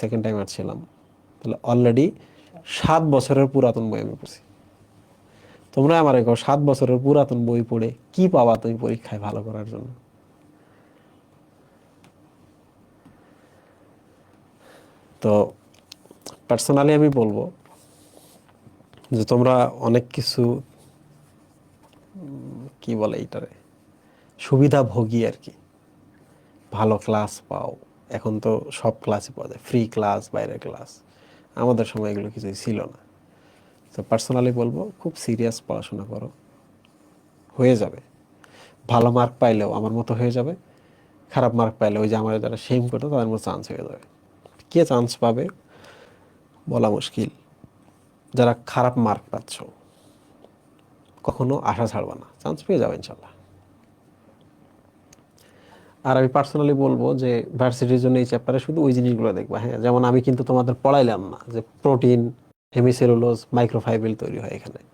Second time ছিলাম তাহলে already সাত বছরের পুরাতন বই আমি পড়ছি। তোমরা আমার কো সাত বছরের পুরাতন বই পড়ে কি পাবা তুমি পরীক্ষায় ভালো করার জন্য? তো পার্সোনালি আমি বলব যে তোমরা অনেক কিছু কি বলে এইটারে? সুবিধা ভোগী আর কি। ভালো ক্লাস পাও। এখন তো সব ক্লাসই পাওয়া যায়। ফ্রি ক্লাস বাইরের ক্লাস আমাদের সময় এগুলো কিছুই ছিল না। তো পার্সোনালি বলব, খুব সিরিয়াস পড়াশোনা করো। হয়ে যাবে। ভালো মার্ক পাইলেও আমার মতো হয়ে যাবে। খারাপ মার্ক পাইলে ওই যে আমার যারা সেম করতো, তাদের মতো চান্স হয়ে যাবে। কে চান্স পাবে? বলা মুশকিল। যারা খারাপ মার্ক পাচ্ছ, কখনো আশা ছাড়বা না। চান্স পেয়ে যাবে ইনশাল্লাহ। আর আমি পার্সোনালি বলব যে ভার্সিটির জন্য এই চ্যাপ্টারে শুধু ওই জিনিসগুলো দেখবা হ্যাঁ? যেমন আমি কিন্তু তোমাদের পড়াইলাম না যে প্রোটিন হেমিসেলুলোজ মাইক্রোফাইবেল তৈরি হয় এখানে।